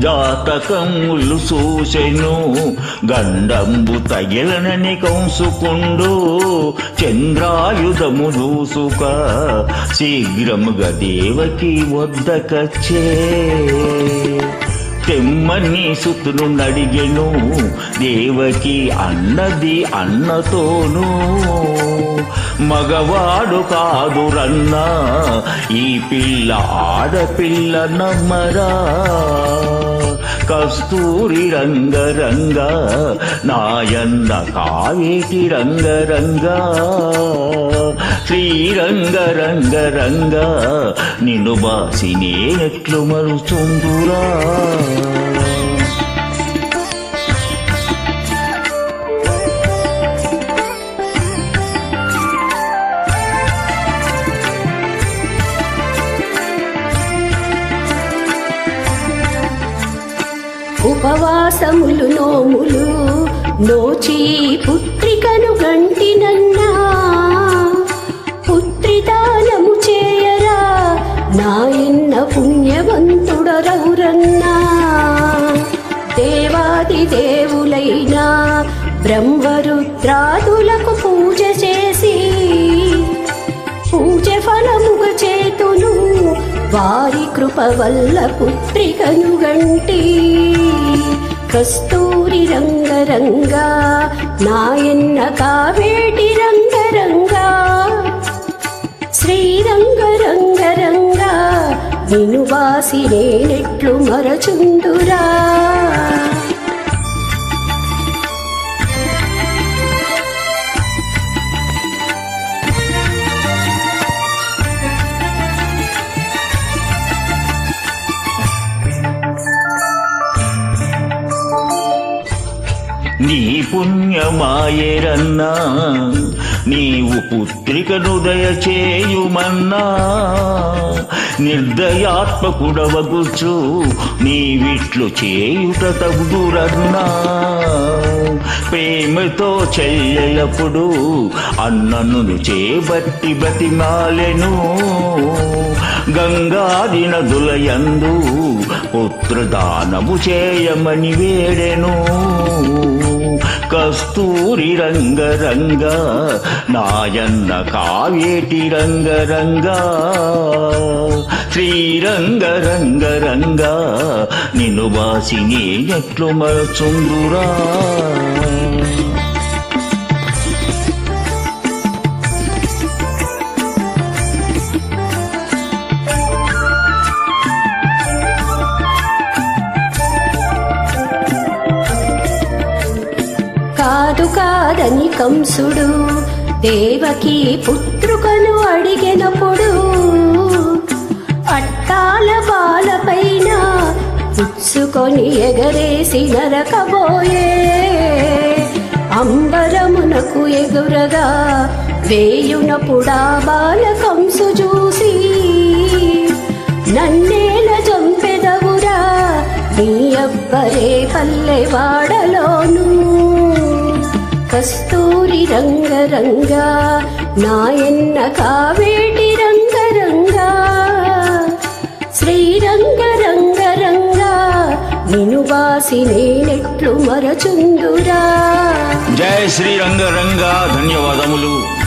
జాతకములు చూసెను గండంబు తగిలనని కంసుకుండు. చంద్రాయుధము దూసుక శీఘ్రముగా దేవకి వద్దకచ్చే. తెమ్మని సుతును నడిగెను. దేవకి అన్నది అన్నతోనూ. మగవాడు కాదు రన్నా ఈ పిల్ల ఆడపిల్ల నమ్మరా. కస్తూరి రంగ నాయన్న కావేటి రంగరంగ శ్రీరంగ రంగ రంగ నిన్ను బాసినే ఎట్లు మరుచుందురా. ఉపవాసములు నోములు నోచి పుత్రికను గంటినన్నా. పుత్రిదానము చేయరా నాయన్న పుణ్యవంతుడరవురన్నా. దేవాది దేవులైనా బ్రహ్మరుద్రాదులకు పూజ చే వారి కృప వల్ల పుత్రికను గంటి కస్తూరి రంగరంగా నాయన్న కావేటి రంగరంగా శ్రీరంగ రంగరంగా వినువాసి నేనెట్లు మరచుందురా నీ పుణ్యమాయేరన్నా నీవు పుత్రికను దయచేయుమన్నా. నిర్దయాత్మకుడవగుచు నీవిట్లు చేయుట తగుదురన్నా. ప్రేమతో చెల్లెలప్పుడు అన్నను చేబట్టి బతిమాలెను. గంగాది నదులయందు పుత్రదానము చేయమని వేడెను. కస్తూరి రంగరంగ నాయన్న కావేటి రంగరంగ శ్రీరంగ రంగరంగ నిన్ను వాసిని ఎట్లు మరచుందురా. కాదు కాదని కంసుడు దేవకి పుత్రుకను అడిగినప్పుడు అట్టాల బాలపైన పుచ్చుకొని ఎగరేసి నరకబోయే అంబరమునకు ఎగురగా వేయునప్పుడా బాల కంసు చూసి నన్నేల చంపెదవురా నీ అబ్బరే పల్లెవాడలోను కస్తూరి రంగరంగా నాయన్న కావేటి రంగరంగా. శ్రీరంగ రంగరంగా నిను నేనెట్లు మరచుందురా. జయ శ్రీరంగ రంగ ధన్యవాదములు.